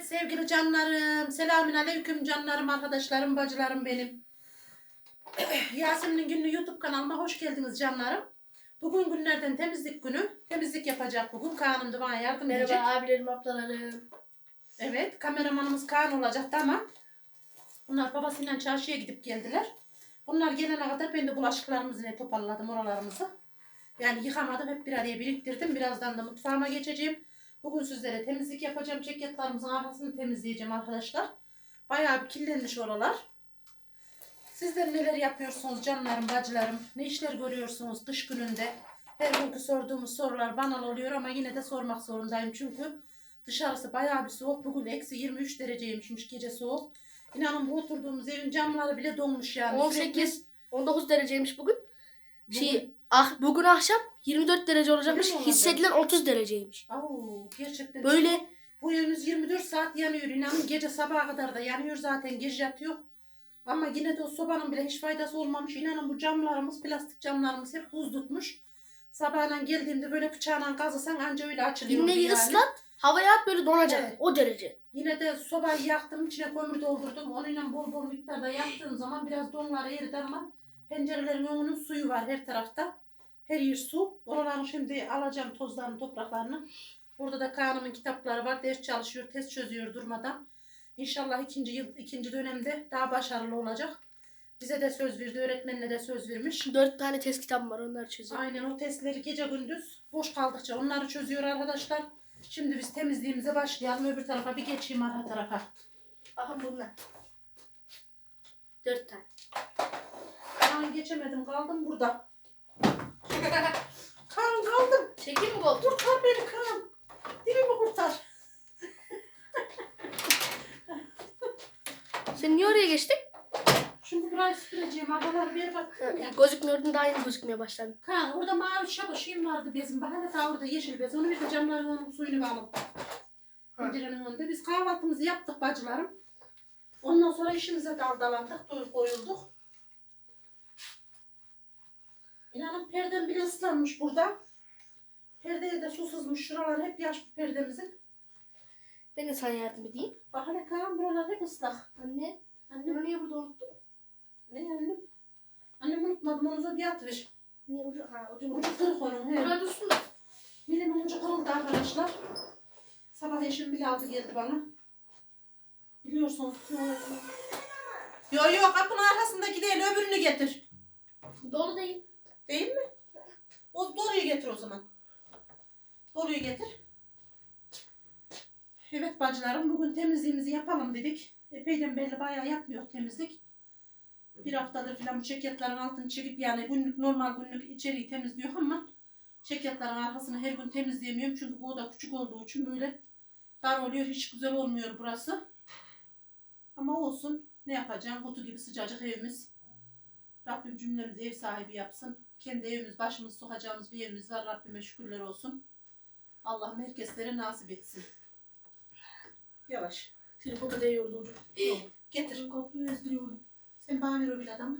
Evet sevgili canlarım. Selamün aleyküm canlarım, arkadaşlarım, bacılarım benim. Yasemin'in günlüğü YouTube kanalıma hoş geldiniz canlarım. Bugün günlerden temizlik günü. Temizlik yapacak bugün. Kaan'ım da bana yardım edecek. Merhaba abilerim, ablalarım. Evet kameramanımız Kaan olacaktı ama bunlar babasıyla çarşıya gidip geldiler. Bunlar gelene kadar ben de bulaşıklarımızı ne toparladım oralarımızı. Yani yıkamadım hep bir araya biriktirdim. Birazdan da mutfağıma geçeceğim. Bugün sizlere temizlik yapacağım. Ceketlerimizin arkasını temizleyeceğim arkadaşlar. Bayağı bir kirlenmiş oralar. Sizler neler yapıyorsunuz canlarım, bacılarım? Ne işler görüyorsunuz kış gününde? Her günkü sorduğumuz sorular banal oluyor ama yine de sormak zorundayım. Çünkü dışarısı bayağı bir soğuk. Bugün eksi 23 dereceymişmiş gece soğuk. İnanın bu oturduğumuz evin camları bile donmuş yani. 18, 19 dereceymiş bugün. Bugün- Şey, ah, bugün akşam 24 derece olacakmış. Hissedilen 30 dereceymiş. Oo, gerçekten Böyle Bu evimiz 24 saat yanıyor. İnanın gece sabaha kadar da yanıyor zaten. Gece yatıyor. Ama yine de o sobanın bile hiç faydası olmamış. İnanın bu camlarımız, plastik camlarımız hep buz tutmuş. Sabahına geldiğimde böyle bıçağla kazısan anca öyle açılıyor. dinleyi yani. ıslat, havaya at böyle donacak. Evet. O derece. Yine de sobayı yaktım, içine kömür doldurdum. Onunla bol bol miktarda yaktığım zaman biraz donlar eridi ama pencerelerin önünün suyu var her tarafta. Her yer su. Oraları şimdi alacağım tozlarını, topraklarını. Burada da Kaan'ımın kitapları var. Ders çalışıyor, test çözüyor durmadan. İnşallah ikinci yıl, ikinci dönemde daha başarılı olacak. Bize de söz verdi, öğretmenine de söz vermiş. 4 tane test kitabım var onları çözüyorum. Aynen o testleri gece gündüz boş kaldıkça onları çözüyor arkadaşlar. Şimdi biz temizliğimize başlayalım. Öbür tarafa bir geçeyim arka tarafa. Aha bunlar. 4 tane. Kaan geçemedim kaldım burada. Kaan kaldım. Çekeyim mi koltuğu? Kurtar beni Kaan. Dilimi kurtar. Sen niye oraya geçtin? Şimdi burayı süpüreceğim. Arabaları bir bak. Ya. Gözükmüyordun daha yeni gözükmeye başladın. Kaan orada mavi şaba şeyim vardı bezim. Bana da ta orada yeşil bez. Onu bir de camların onun suyunu alıp. Pencerenin önünde. Biz kahvaltımızı yaptık bacılarım. Ondan sonra işimize daldalandık. Koyulduk. İnanın perdem bile ıslanmış burada. Perdeye de su sızmış. Şuralar hep yaş bu perdemizin. Ben de sana yardım edeyim. Bak hele Kaan buralar hep ıslak. Anne, Annem bunu niye burada unuttun? ne annem? Annem unutmadım onu bir atıver. Niye ucu? Ha, ucu Ucu kırık onun. He. Burada dursun da. Benim ucu kırıldı arkadaşlar. Sabah eşim bile aldı geldi bana. Biliyorsunuz. Yo yo kapının arkasındaki değil öbürünü getir. Dolu değil. Değil mi? O doluyu getir o zaman. Doluyu getir. Evet bacılarım bugün temizliğimizi yapalım dedik. Epeyden belli bayağı yapmıyor temizlik. Bir haftadır filan bu çekyatların altını çekip yani günlük normal günlük içeriği temizliyor ama çekyatların arkasını her gün temizleyemiyorum. Çünkü bu oda küçük olduğu için böyle dar oluyor. Hiç güzel olmuyor burası. Ama olsun. Ne yapacağım? Kutu gibi sıcacık evimiz. Rabbim cümlemizi ev sahibi yapsın. Kendi evimiz, başımız sokacağımız bir evimiz var. Rabbime şükürler olsun. Allah herkeslere nasip etsin. Yavaş. Değiyordu ucu. Yok. Getir. Kapıyı ezdiriyorum. Sen bana ver o bir adamı.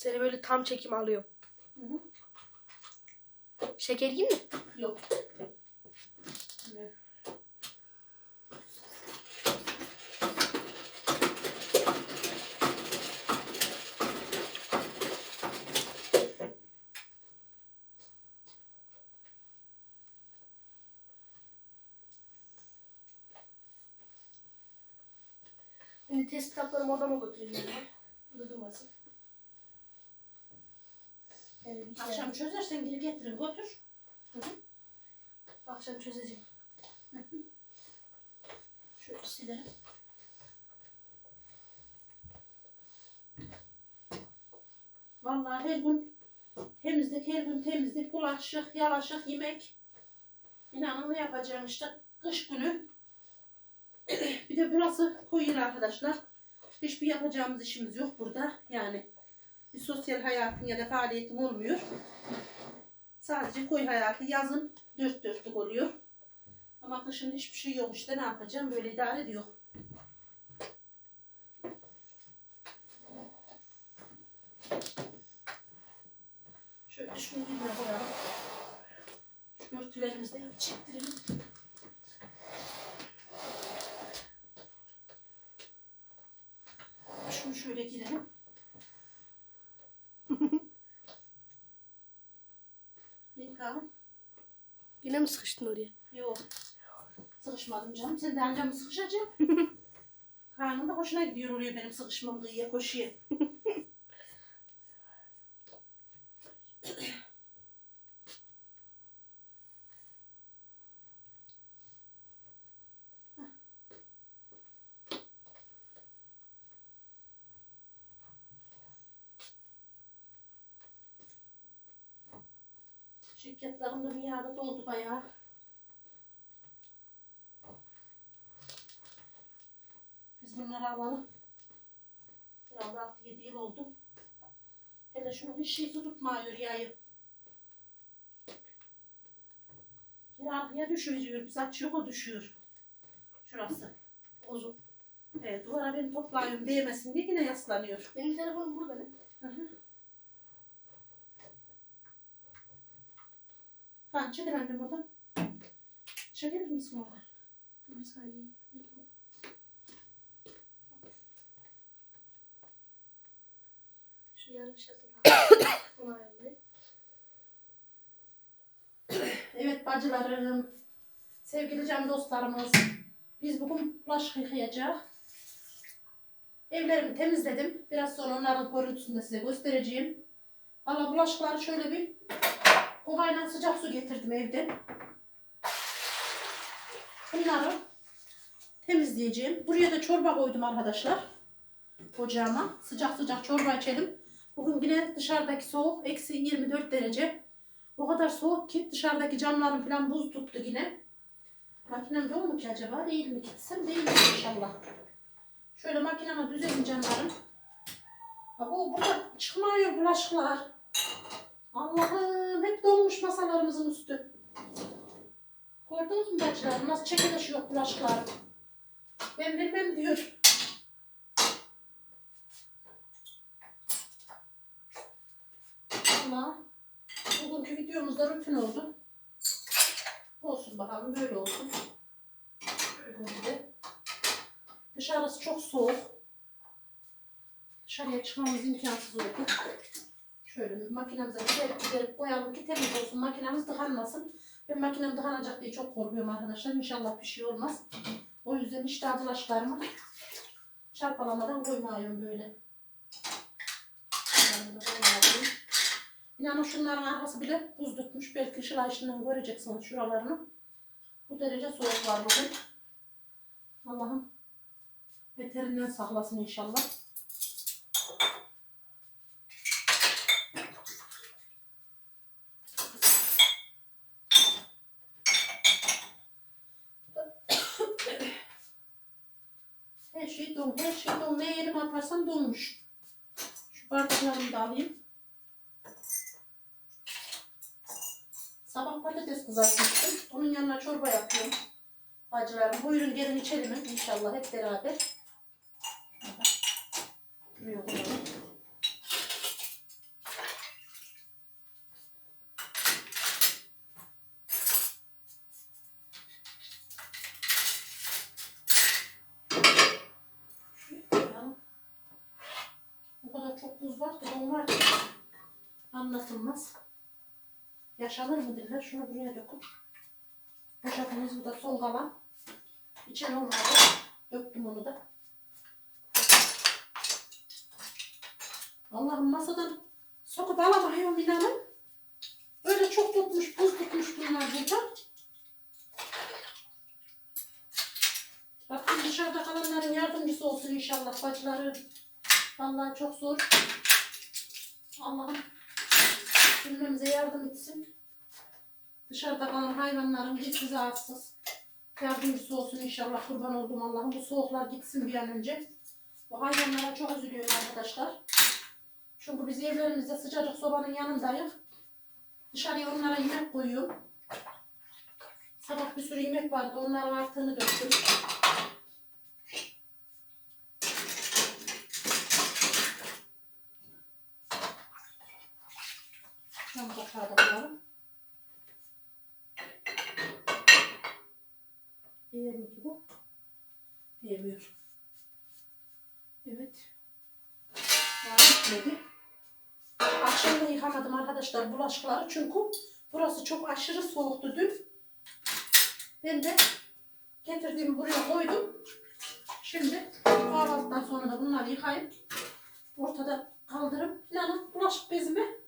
Seni böyle tam çekim alıyor. Hı hı. Şeker mi? Yok. Şimdi test kitaplarımı odama götüreceğim. ben. Burada durmasın. Evet, bir şey- Akşam getirin götür. Akşam çözeceğim. Şöyle silerim. Vallahi her gün temizlik, her gün temizlik, bulaşık, yalaşık, yemek. İnanın ne yapacağım işte kış günü. bir de burası koyu yer arkadaşlar. Hiçbir yapacağımız işimiz yok burada. Yani bir sosyal hayatın ya da faaliyetim olmuyor. Sadece koyu hayatı yazın dört dörtlük oluyor. Ama kışın hiçbir şey yok işte ne yapacağım böyle idare ediyor. Şöyle şunu bir koyalım. Şu örtülerimizi de çektirelim. Şunu şöyle girelim. Ne kalın? Yine mi sıkıştın oraya? Yok. Sıkışmadım canım. Sen de anca mı sıkışacaksın? Karnım da hoşuna gidiyor oraya benim sıkışmam kıyıya koşuya. Şirketlerim de miyadı doldu bayağı. Biz bunları alalım. Herhalde 6-7 yıl oldu. Hele şunu bir şey tutmuyor yayı. Bir arkaya düşüyor. Biz açıyor o düşüyor. Şurası. Uzun. Evet duvara beni toplayıyorum değmesin diye yine yaslanıyor. Benim telefonum burada ne? Hı hı. Ha çekil annem buradan. Çekilir misin oradan? Bir saniye. Evet bacılarım, sevgili can dostlarımız, biz bugün bulaşık yıkayacağız. Evlerimi temizledim. Biraz sonra onların görüntüsünü de size göstereceğim. Valla bulaşıkları şöyle bir kovayla sıcak su getirdim evden. Bunları temizleyeceğim. Buraya da çorba koydum arkadaşlar. Ocağıma. Sıcak sıcak çorba içelim. Bugün yine dışarıdaki soğuk. Eksi 24 derece. O kadar soğuk ki dışarıdaki camların falan buz tuttu yine. Makinem dolu mu ki acaba? Değil mi? Gitsem değil mi inşallah. Şöyle makinemi düzelim canlarım. Ha, bu burada çıkmıyor bulaşıklar. Allah'ım hep donmuş masalarımızın üstü. Gördünüz mü bacılarım? Nasıl çekiliş yok bulaşıklar. Ben bilmem diyor. Allah. Bugünkü videomuzda rutin oldu. Olsun bakalım böyle olsun. Bugün de. Dışarısı çok soğuk. Dışarıya çıkmamız imkansız oldu. Şöyle makinemize giderip giderip koyalım ki temiz olsun. Makinemiz tıkanmasın. Ben makinem tıkanacak diye çok korkuyorum arkadaşlar. İnşallah bir şey olmaz. O yüzden işte adılaşlarımı çarpalamadan koymuyorum böyle. İnanın şunların arkası bile buz tutmuş. Belki ışıl ayışından göreceksiniz şuralarını. Bu derece soğuk var bugün. Allah'ım beterinden saklasın inşallah. Her şey don, her şey don. Ne yerime atarsam donmuş. Şu bardaklarımı da alayım. Sabah patates kızartmıştım. Onun yanına çorba yapıyorum. Bacılarım buyurun gelin içelim inşallah hep beraber. Şuraya koyalım. Şuraya koyalım. O kadar çok buz var ki don var ki anlatılmaz. Yaşanır mı derler? Şunu buraya dökün. Poşetimiz bu da son kalan. İçen olmadı. Döktüm onu da. Allah'ım masadan sokup alamıyorum inanın. Öyle çok tutmuş, buz tutmuş bunlar burada. Rabbim dışarıda kalanların yardımcısı olsun inşallah bacıları. Vallahi çok zor. Allah'ım Bilmemize yardım etsin. Dışarıda kalan hayvanların hiçbir rahatsız. Yardımcısı olsun inşallah kurban oldum Allah'ım. Bu soğuklar gitsin bir an önce. Bu hayvanlara çok üzülüyorum arkadaşlar. Çünkü biz evlerimizde sıcacık sobanın yanındayız. Dışarıya onlara yemek koyuyorum. Sabah bir sürü yemek vardı. Onların arttığını döktüm. Cam kapağı da koyalım. Değer mi ki bu? Değmiyor. Evet. Daha bitmedi. Akşam da yıkamadım arkadaşlar bulaşıkları çünkü burası çok aşırı soğuktu dün. Ben de getirdiğimi buraya koydum. Şimdi kahvaltıdan sonra da bunları yıkayıp ortada kaldırıp yanım bulaşık bezimi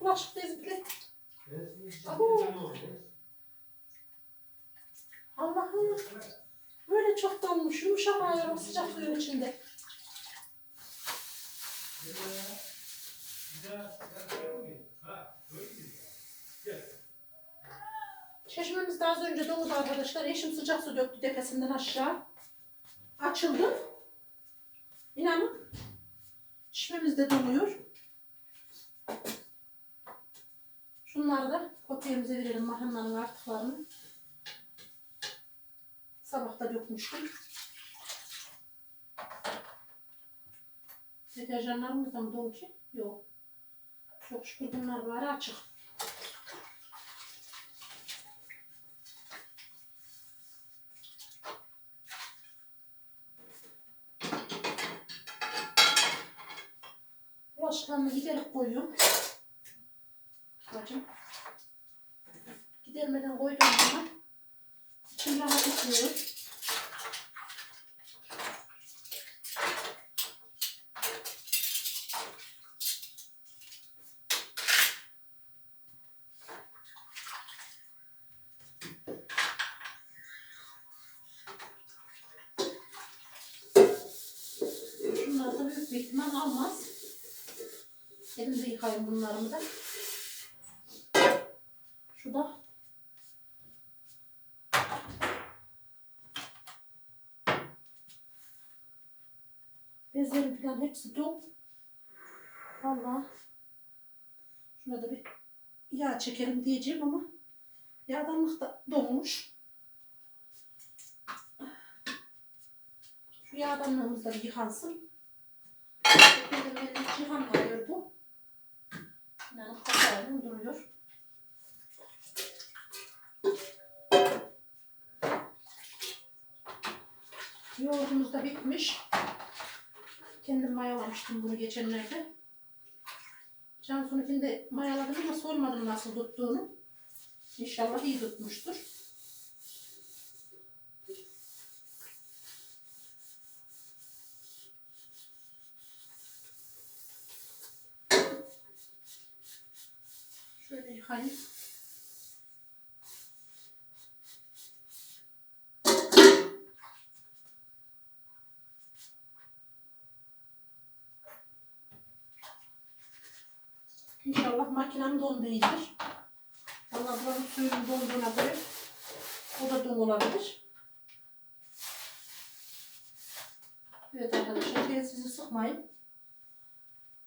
bulaşık bezimi Abo. Allah'ım böyle çok donmuş yumuşak ayarım sıcak suyun içinde. Çeşmemiz de az önce doldu arkadaşlar. Eşim sıcak su döktü tepesinden aşağı. Açıldı. İnanın. Çeşmemiz de doluyor. Şunları da kopyamıza verelim mahallanın artıklarını. Sabah da dökmüştüm. Deterjanlarımız da mı dolu ki? Yok. Çok şükür bunlar bari açık. Bulaşıklarını giderek koyuyorum. Bacım. Gidermeden koyduğum zaman Elimde yıkayayım bunlarımı da. Şu da bezlerim falan hepsi dolu. Vallahi şuna da bir yağ çekelim diyeceğim ama yağdanlık da dolmuş. Şu yağdanlığımız da bir yıkansın. Benim elim bu. Yani kapağının duruyor. Yoğurdumuz da bitmiş. Kendim mayalamıştım bunu geçenlerde. Cansu'nunkini de mayaladım ama sormadım nasıl tuttuğunu. İnşallah iyi tutmuştur. Yıkayayım. İnşallah makinem dondu iyidir. Valla buranın suyunun donduğuna göre o da don olabilir. Evet arkadaşlar ben sizi sıkmayayım.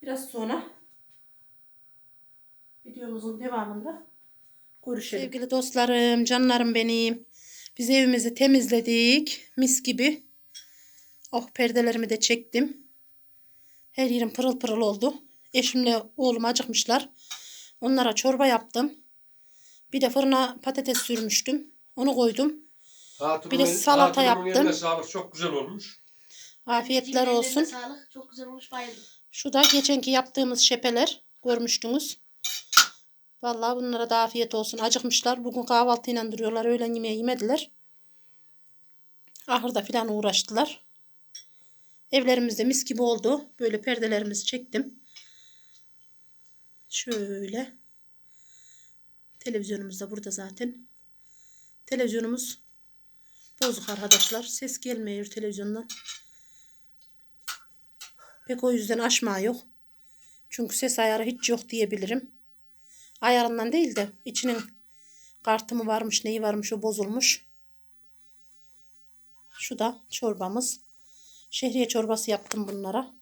Biraz sonra videomuzun devamında görüşelim. Sevgili dostlarım, canlarım benim. Biz evimizi temizledik. Mis gibi. Oh perdelerimi de çektim. Her yerim pırıl pırıl oldu. Eşimle oğlum acıkmışlar. Onlara çorba yaptım. Bir de fırına patates sürmüştüm. Onu koydum. Hatun'un- Bir de salata yaptım. sağlık çok güzel olmuş. Afiyetler olsun. Sağlık. Çok güzel olmuş bayıldım. Şu da geçenki yaptığımız şepeler. Görmüştünüz. Vallahi bunlara da afiyet olsun. Acıkmışlar. Bugün kahvaltıyla duruyorlar. Öğlen yemeği yemediler. Ahırda filan uğraştılar. Evlerimizde mis gibi oldu. Böyle perdelerimizi çektim. Şöyle. Televizyonumuz da burada zaten. Televizyonumuz bozuk arkadaşlar. Ses gelmiyor televizyondan. Pek o yüzden aşma yok. Çünkü ses ayarı hiç yok diyebilirim. Ayarından değil de içinin kartı mı varmış neyi varmış o bozulmuş. Şu da çorbamız. Şehriye çorbası yaptım bunlara.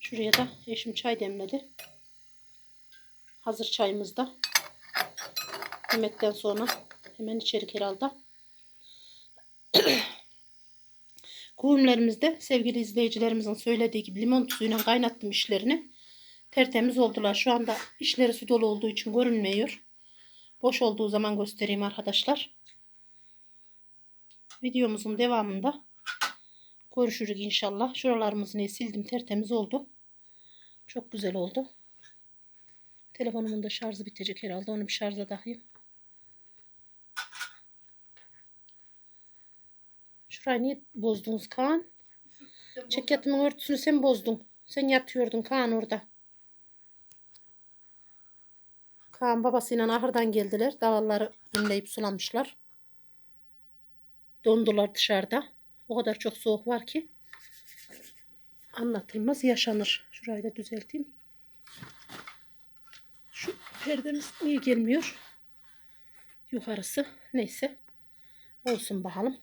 Şuraya da eşim çay demledi. Hazır çayımız da. Yemekten sonra hemen içerik herhalde. Kuyumlarımızda sevgili izleyicilerimizin söylediği gibi limon suyuyla kaynattım işlerini. Tertemiz oldular. Şu anda işleri su dolu olduğu için görünmüyor. Boş olduğu zaman göstereyim arkadaşlar. Videomuzun devamında görüşürüz inşallah. Şuralarımızı ne sildim tertemiz oldu. Çok güzel oldu. Telefonumun da şarjı bitecek herhalde. Onu bir şarja takayım. Şurayı niye bozdunuz Kaan? Ceketimin örtüsünü sen bozdun. Sen yatıyordun Kaan orada. Kaan babasıyla ahırdan geldiler. Davalları inleyip sulamışlar. Dondular dışarıda. O kadar çok soğuk var ki. Anlatılmaz yaşanır. Şurayı da düzelteyim. Şu perdemiz niye gelmiyor? Yukarısı. Neyse. Olsun bakalım.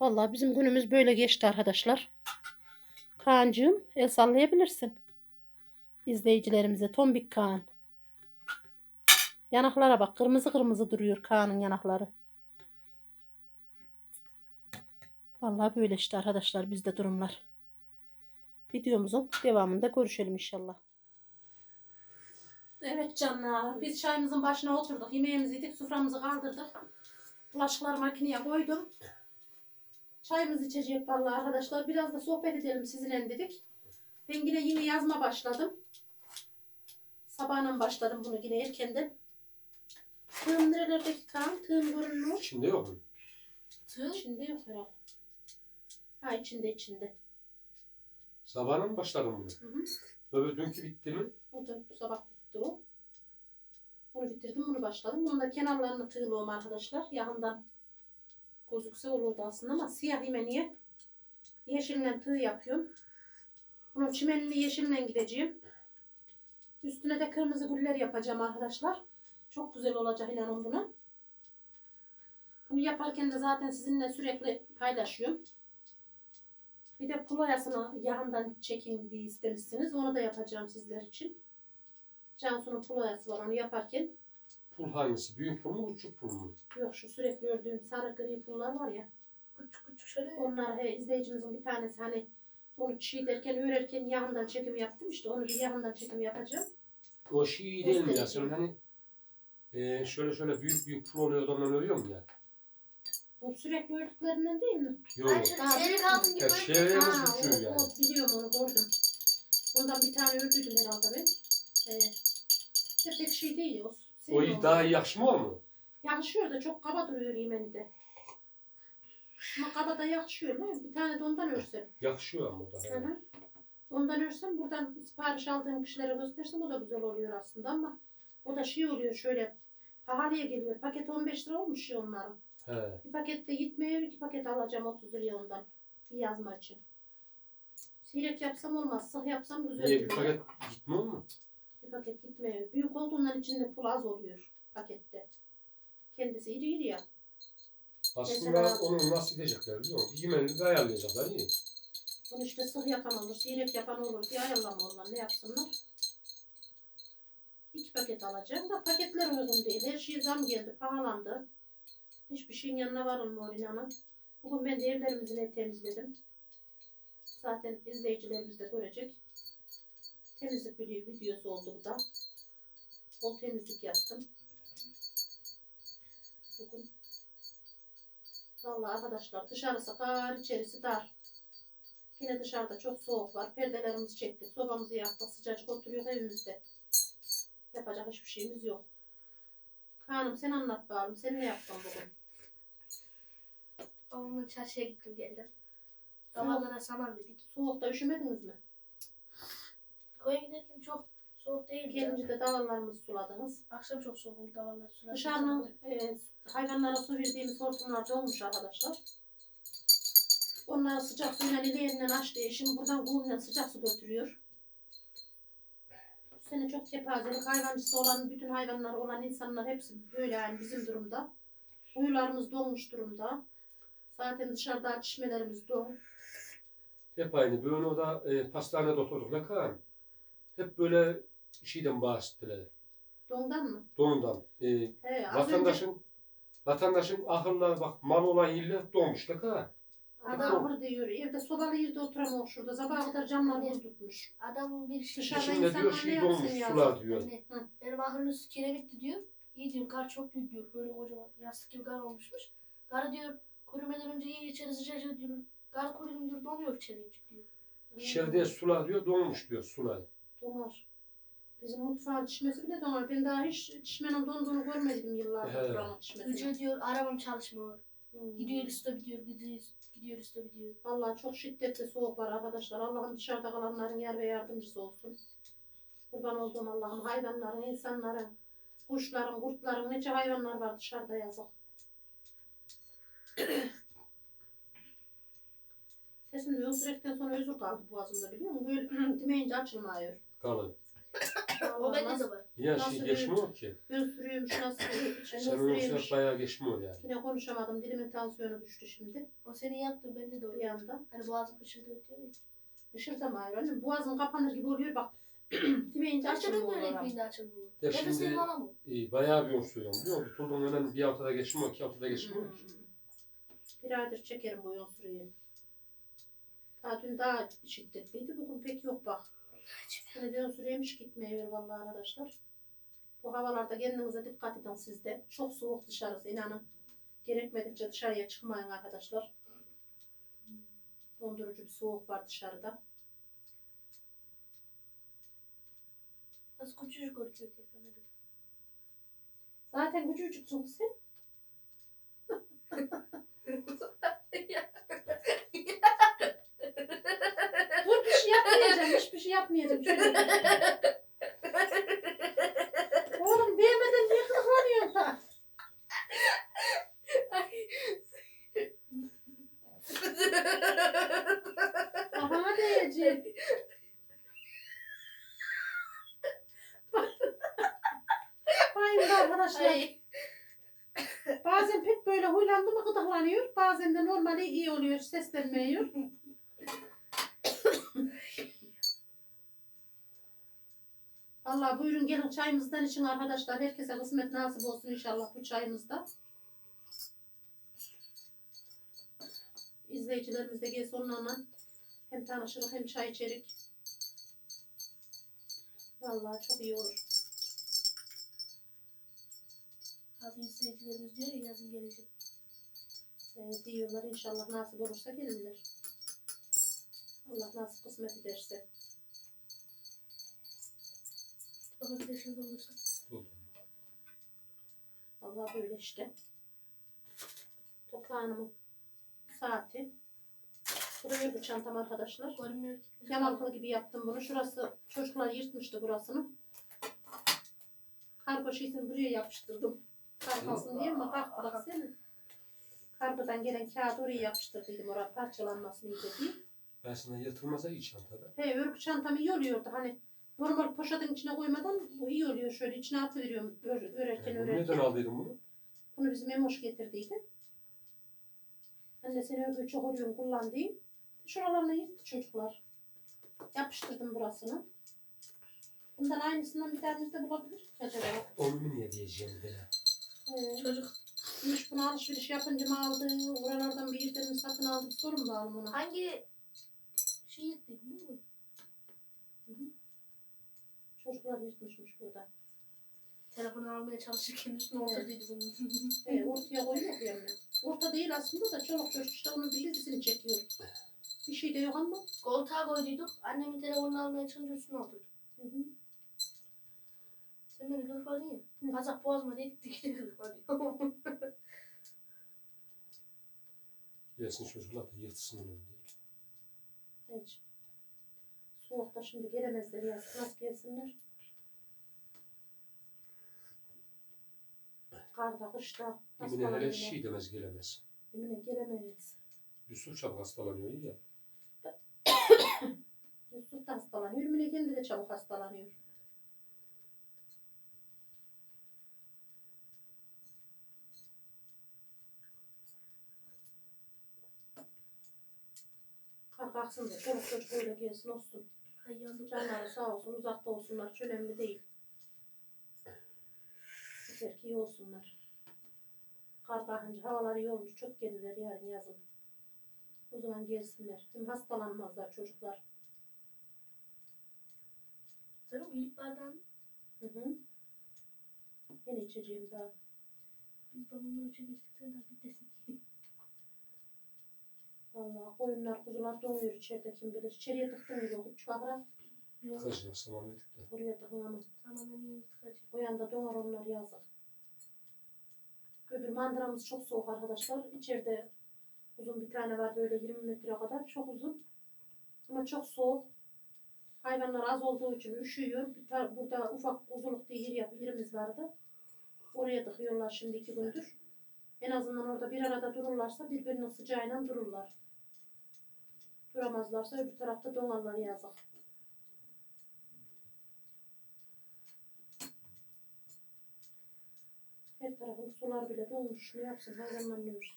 Vallahi bizim günümüz böyle geçti arkadaşlar. Kaan'cığım el sallayabilirsin. İzleyicilerimize Tombik Kaan. Yanaklara bak. Kırmızı kırmızı duruyor Kaan'ın yanakları. Vallahi böyle işte arkadaşlar bizde durumlar. Videomuzun devamında görüşelim inşallah. Evet canlar. Biz çayımızın başına oturduk. Yemeğimizi yedik. Suframızı kaldırdık. Bulaşıkları makineye koydum. Çayımızı içecek vallahi arkadaşlar. Biraz da sohbet edelim sizinle dedik. Ben yine yine yazma başladım. Sabahdan başladım bunu yine erkenden. Tığım nerelerdeki kan? Tığım görünmüyor. İçinde yok mu? Tığ. İçinde yok herhalde. Ha içinde içinde. Sabahına mı başladın bunu? Hı hı. Böyle dünkü bitti mi? O da bu sabah bitti o. Bunu bitirdim bunu başladım. Bunun da kenarlarını tığlıyorum arkadaşlar. Yanından gözükse olurdu aslında ama siyah imeniye yeşille tığ yapıyorum. Bunun çimenli yeşille gideceğim. Üstüne de kırmızı güller yapacağım arkadaşlar. Çok güzel olacak inanın buna. Bunu yaparken de zaten sizinle sürekli paylaşıyorum. Bir de pulayasını yandan çekin diye istemişsiniz. Onu da yapacağım sizler için. Cansu'nun pulayası var onu yaparken. Pul hangisi? Büyük pul mu küçük pul mu? Yok şu sürekli ördüğüm sarı gri pullar var ya. Küçük küçük şöyle. Onlar he, izleyicimizin bir tanesi hani onu çiğ derken örerken yandan çekim yaptım işte onu bir yandan çekim yapacağım. O şey değil mi ya? Sen hani e, şöyle şöyle büyük büyük pul oluyor da ondan örüyor mu ya? Bu sürekli ördüklerinden değil mi? Yok. Ben şu çeyrek altın gibi. Ya şey- uçuyor o, yani? o, biliyorum onu gördüm. Ondan bir tane ördüydüm herhalde ben. İşte pek şey değil o. O iyi- daha iyi yakışmıyor mu? Yakışıyor da çok kaba duruyor yemeni de. Ama kaba da yakışıyor değil mi? Bir tane de ondan örsem. Yakışıyor ama o da. Hı hı. Ondan örsem buradan sipariş aldığım kişilere göstersem o da güzel oluyor aslında ama o da şey oluyor şöyle pahalıya geliyor. Paket 15 lira olmuş ya onların. He. Bir pakette gitmiyor iki paket alacağım 30 liraya ondan. Bir yazma için. Sirek yapsam olmaz. Sıh yapsam güzel Niye bir olur. paket gitmiyor mu? Bir paket gitmiyor. Büyük olduğundan içinde pul az oluyor pakette. Kendisi iri iri ya. Aslında Mesela- onu nasıl edecekler biliyor musun? Yemenli de ayarlayacaklar iyi. Bunu işte sıh yapan olur, sirek yapan olur diye ayarlamalılar. Ne yapsınlar? Paket alacağım da paketler uygun değil. Her şey zam geldi, pahalandı. Hiçbir şeyin yanına varılmıyor inanın. Bugün ben de evlerimizi ne temizledim. Zaten izleyicilerimiz de görecek. Temizlik video- videosu oldu bu da. Bol temizlik yaptım. Bugün. Vallahi arkadaşlar dışarısı kar, içerisi dar. Yine dışarıda çok soğuk var. Perdelerimizi çektik. Sobamızı yaktık. Sıcacık oturuyor evimizde. Yapacak hiçbir şeyimiz yok. Kaan'ım sen anlat bakalım. Sen ne yaptın bugün? Onunla çarşıya gittim geldim. Davallara saman dedik. soğukta üşümediniz mi? Koya giderken çok soğuk değildi. Gelince de dağlarımızı suladınız. Akşam çok soğuk oldu davallar sular. Dışarının e, hayvanlara su verdiğimiz hortumlar dolmuş arkadaşlar. Onları sıcak suyla ilerinden açtı. Şimdi buradan kumla sıcak su götürüyor. Sene çok kepazelik. Hayvancısı olan, bütün hayvanlar olan insanlar hepsi böyle yani bizim durumda. Kuyularımız dolmuş durumda. Zaten dışarıda çişmelerimiz dolu. Hep aynı. Böyle o da e, pastanede oturduk ne kadar. Hep böyle şeyden bahsettiler. Dondan mı? Doğumdan. E, He, az önce vatandaşın vatandaşın akıllı bak mal olan yerler doğmuşlar ha. Adam ağır diyor. Evde sobalı yerde oturamıyor şurada. Sabaha kadar camlar buz tutmuş. Adam bir şey. Dışarıda Şimdi insanlar diyor ne şey yapsın ya? sular diyor. Anne, Hı. benim ahırınız kirebitti diyor. İyi diyor kar çok büyük diyor. Böyle kocaman yastık gibi kar olmuşmuş. Kar diyor kurumeden önce iyi içeri sıcacık diyor. Kar kurudum diyor donuyor içeri diyor. İçeride sular diyor doğmuş diyor sular. Donar. Bizim mutfağın çişmesi bile donar. Ben daha hiç çişmenin donduğunu görmedim yıllardır He. buranın çişmesini. Diyor arabam çalışmıyor. Hmm. Gidiyor üstte gidiyor gidiyor gidiyor üstte gidiyor. Vallahi çok şiddetli soğuk var arkadaşlar. Allah'ım dışarıda kalanların yer ve yardımcısı olsun. Kurban olduğum Allah'ım hayvanların, insanların, kuşların, kurtların, nece hayvanlar var dışarıda yazık. Sesim öksürekten sonra özür kaldı boğazımda biliyor musun? Böyle demeyince açılmıyor. Kalın. O bende de var. Ya Nasıl şey geçmiyor ki. Öksürüyormuş nasıl bir şey Sen öksürek öksürüyormuş. bayağı geçmiyor yani. Yine konuşamadım. Dilimin tansiyonu düştü şimdi O seni yaptı bende de bir öyle. anda. Hani boğazım kışırdı diyor ya. Işırtamıyor annem. Boğazım kapanır gibi oluyor bak. Demeyince Gerçekten açılmıyor. böyle oralar. ekmeğinde açılmıyor. Ya Nefes şimdi- bana mı? E, bayağı bir öksürüyorum biliyor musun? Tutulduğum hemen bir haftada geçmiyor, iki haftada geçmiyor ki. Bir aydır çekerim bu yol süreyi. Daha dün daha şiddetliydi. Bugün pek yok bak. Hani diyor süreymiş gitmiyor vallahi arkadaşlar. Bu havalarda kendinize dikkat edin siz de. Çok soğuk dışarısı inanın. Gerekmedikçe dışarıya çıkmayın arkadaşlar. Dondurucu bir soğuk var dışarıda. Nasıl küçücük ki kamerada. Zaten küçücüksün sen. Dur bir şey yapmayacağım. Hiçbir şey yapmayacağım. Şöyle. Oğlum değmeden niye kıvranıyorsun da? Kafana değecek. Hayır arkadaşlar. Ay. Bazen pek böyle huylandı mı gıdıklanıyor. Bazen de normali iyi oluyor. Seslenmiyor. Allah buyurun gelin çayımızdan için arkadaşlar. Herkese kısmet nasip olsun inşallah bu çayımızda. İzleyicilerimiz de gelsin onlarla hem tanışırız hem çay içerik. Vallahi çok iyi olur. Bazı izleyicilerimiz diyor ya yazın gelecek. Ee, diyorlar inşallah nasip olursa gelirler. Allah nasip kısmet ederse. Baba bir de şurada olursa. Allah böyle işte. Topla Hanım'ın saati. Buraya bu çantam arkadaşlar. Görünmüyor ki. Yamalkılı gibi yaptım bunu. Şurası çocuklar yırtmıştı burasını. Kargo şişini buraya yapıştırdım. Kalkmasın diye ama kalktı bak sen. Kargodan gelen kağıdı oraya yapıştırdıydım oraya parçalanmasın diye. Ben sana yırtılmasa iyi çantada. He örgü çantam iyi oluyordu hani normal poşetin içine koymadan bu iyi oluyor şöyle içine atıveriyorum ör, örerken Yani bunu örerken. neden aldıydın bunu? Bunu bizim Emoş getirdiydi. Anne seni örgü çok oluyorum kullandığım. Şuralarına yırttı çocuklar. Yapıştırdım burasını. Bundan aynısından bir tanesi de bulabilir acaba. Onu niye diyeceğim de. Ee, Çocuk Gümüş bunu alışveriş yapınca mı aldı? Oralardan bir yerden mi satın aldı? Bir sorun bağlı ona. hangi şey değil mi? Çocuklar yırtmışmış burada. Telefonu almaya çalışırken üstüne oturduydu bunun. Ee, ortaya koyuyor yani. Orta değil aslında da çoluk çocuk işte onun bir ilgisini çekiyor. Bir şey de yok ama. Koltuğa koyduyduk. Annemin telefonunu almaya çalışınca üstüne oturdu. Hı hı. Sen beni gırpadın ya. Kazak boğazıma dedik dikini gırpadıyor. Gelsin çocuklar da yırtsın onu diye. Hiç. Soğukta şimdi gelemezler ya. Nasıl gelsinler? Karda, kışta. Emine hele şey demez gelemez. Emine gelemeyiz. Yusuf çabuk hastalanıyor iyi ya. Yusuf da hastalanıyor. Emine kendi de çabuk hastalanıyor. Kar kalksın da çoluk çocuk öyle gelsin olsun. Canları sağ olsun uzakta olsunlar hiç önemli değil. Yeter ki iyi olsunlar. Kar kalkınca havalar iyi olmuş. Çok gelirler yarın yazın. O zaman gelsinler. Hem hastalanmazlar çocuklar. Sen o ilk bardağın Hı hı. Yine içeceğim daha. biz babamla geçtik sen de desin. Vallahi koyunlar kuzular donuyor içeride kim bilir. İçeriye tıktım yok. Yok. Kızına saman verdik de. buraya tıkın ama. Tamamen iyi tıkacak. O yanda donar onlar yazık. Öbür mandıramız çok soğuk arkadaşlar. İçeride uzun bir tane var böyle 20 metre kadar. Çok uzun. Ama çok soğuk. Hayvanlar az olduğu için üşüyor. Bir tar- burada ufak buzuluk bir yer yap, yerimiz vardı. Oraya tıkıyorlar şimdi iki gündür. En azından orada bir arada dururlarsa birbirinin sıcağıyla dururlar. Duramazlarsa öbür tarafta donarlar yazık. Her tarafın sular bile dolmuş. Ne yapsın hayvanlar ne yapsın?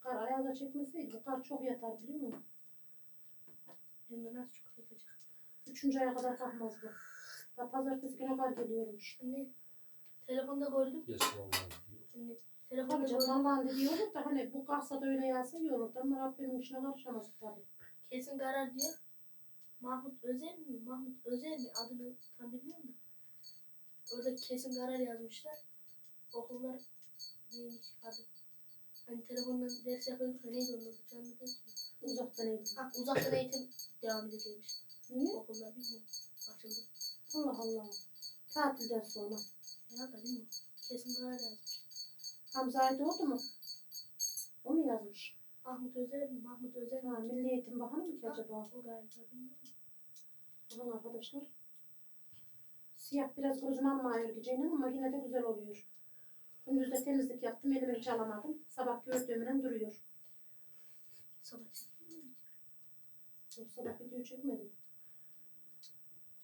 Kar ayağda çekmeseydi bu kar çok yatar biliyor musun? Hem de nasıl çok yatacak. Üçüncü aya kadar kalkmaz bu. Ya pazartesi günü kar geliyormuş. Anne. Telefonda gördüm. Allah'ım diyor. Anne. Allah'ın dediği olur da hani bu kalksa da öyle yağsa iyi olur. Ama Rabbimin işine karışamaz tabii. Kesin karar diyor. Mahmut Özer mi? Mahmut Özer mi? Adını tam bilmiyorum da. Orada kesin karar yazmışlar. Okullar neymiş adı? Hani telefondan ders yapıyorduk ya neydi onun adı? Canlı ders mi? Uzaktan eğitim. Ha, uzaktan eğitim devam edecekmiş. Niye? Okullar bilmiyorum. Açıldı. Allah Allah. Tatilden sonra. Herhalde bilmiyorum. Kesin karar yazmış. Hamza Ait oldu mu? O mu yazmış? Mahmut Özer mi? Mahmut Özer mi? Ha, Milli Eğitim Bakanı mı ki acaba? O galiba bilmiyorum. Bakın arkadaşlar. Siyah biraz gözüm almıyor gecenin ama yine de güzel oluyor. Gündüz de temizlik yaptım. Elime hiç alamadım. Sabah gördüğümden duruyor. Sabah. Yok, sabah video çekmedim.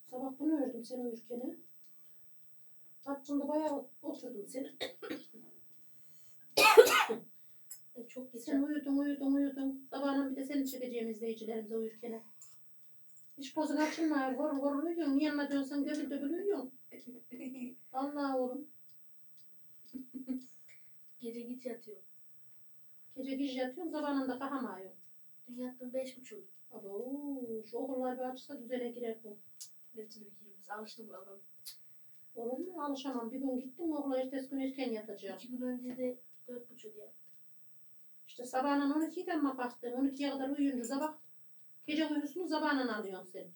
Sabah bunu ördüm sen uyurken. Baktığımda bayağı oturdum seni. Çok geç. Sen uyudun uyudun uyudun. Sabahın bir de seni çekeceğim izleyicilerimize uyurken. Hiç pozun açılmıyor. Hor hor uyuyorsun. Yanına dönsen göbül döbül uyuyorsun. Allah oğlum. Gece git yatıyor. Gece gece yatıyorsun zamanında kalkamıyorsun. Dün yattım beş buçuk. Abo, şu okullar bir açsa düzene girer bu. Hepsine girmez. Alıştım bakalım. Olur mu? Alışamam. Bir gün gittim okula ertesi gün erken yatacağım. İki gün önce de dört buçuk diye. İşte sabahın 12'den mi kalktın? 12'ye kadar uyuyunca sabah gece uykusunu sabahın alıyorsun sen.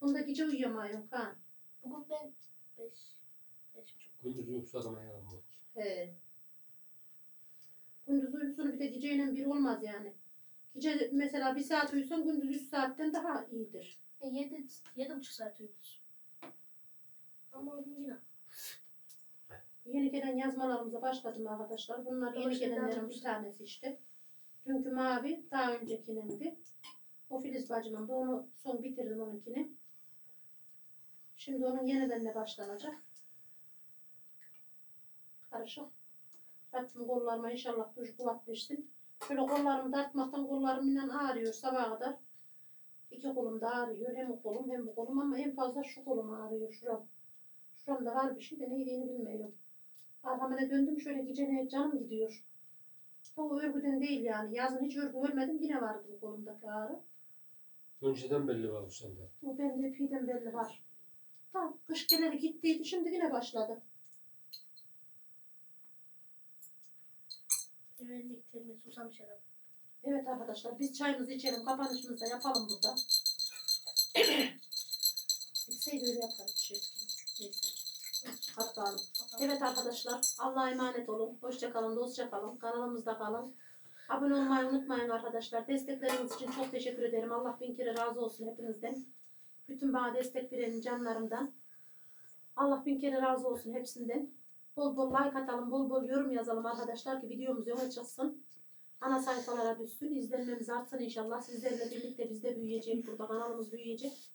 Bunda gece uyuyamıyorsun kan. Bugün ben beş, beş buçuk. Gündüz uykusu adama yaramıyor. He. Gündüz uykusunu bir de geceyle bir olmaz yani. Gece mesela bir saat uyusan gündüz 3 saatten daha iyidir. E, yedi, yedi buçuk saat uyuyoruz. Ama bugün yine. Yeni gelen yazmalarımıza başladım arkadaşlar. Bunlar yeni Hoş gelenlerin bir tanesi işte. Dünkü mavi daha öncekinin O Filiz bacımın da onu son bitirdim onunkini. Şimdi onun yeniden de başlanacak. Karışık. Rabbim kollarıma inşallah güç kuvvet versin. Şöyle kollarımı dartmaktan kollarım inan ağrıyor sabaha kadar. İki kolum da ağrıyor. Hem o kolum hem bu kolum ama en fazla şu kolum ağrıyor. Şuram. Şuramda var bir şey de neydiğini bilmiyorum. Arkamda döndüm şöyle gecene canım gidiyor. O örgüden değil yani. Yazın hiç örgü örmedim yine vardı bu kolumdaki ağrı. Önceden belli var bu sende. Bu bende epeyden belli var. Ha, kış geleli gittiydi şimdi yine başladı. Temellik terimi susamış herhalde. Evet arkadaşlar biz çayımızı içelim kapanışımızı da yapalım burada. Gitseydi öyle yaparız. Şey. Neyse. Kapatalım. Evet arkadaşlar Allah'a emanet olun. Hoşça kalın, dostça kalın. Kanalımızda kalın. Abone olmayı unutmayın arkadaşlar. Destekleriniz için çok teşekkür ederim. Allah bin kere razı olsun hepinizden. Bütün bana destek veren canlarımdan. Allah bin kere razı olsun hepsinden. Bol bol like atalım, bol bol yorum yazalım arkadaşlar ki videomuz yola çıksın. Ana sayfalara düşsün, izlenmemiz artsın inşallah. Sizlerle birlikte biz de büyüyecek burada, kanalımız büyüyecek.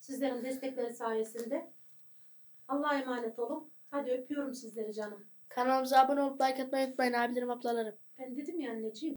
Sizlerin destekleri sayesinde. Allah'a emanet olun. Hadi öpüyorum sizleri canım. Kanalımıza abone olup like atmayı unutmayın abilerim ablalarım. Ben dedim ya anneciğim.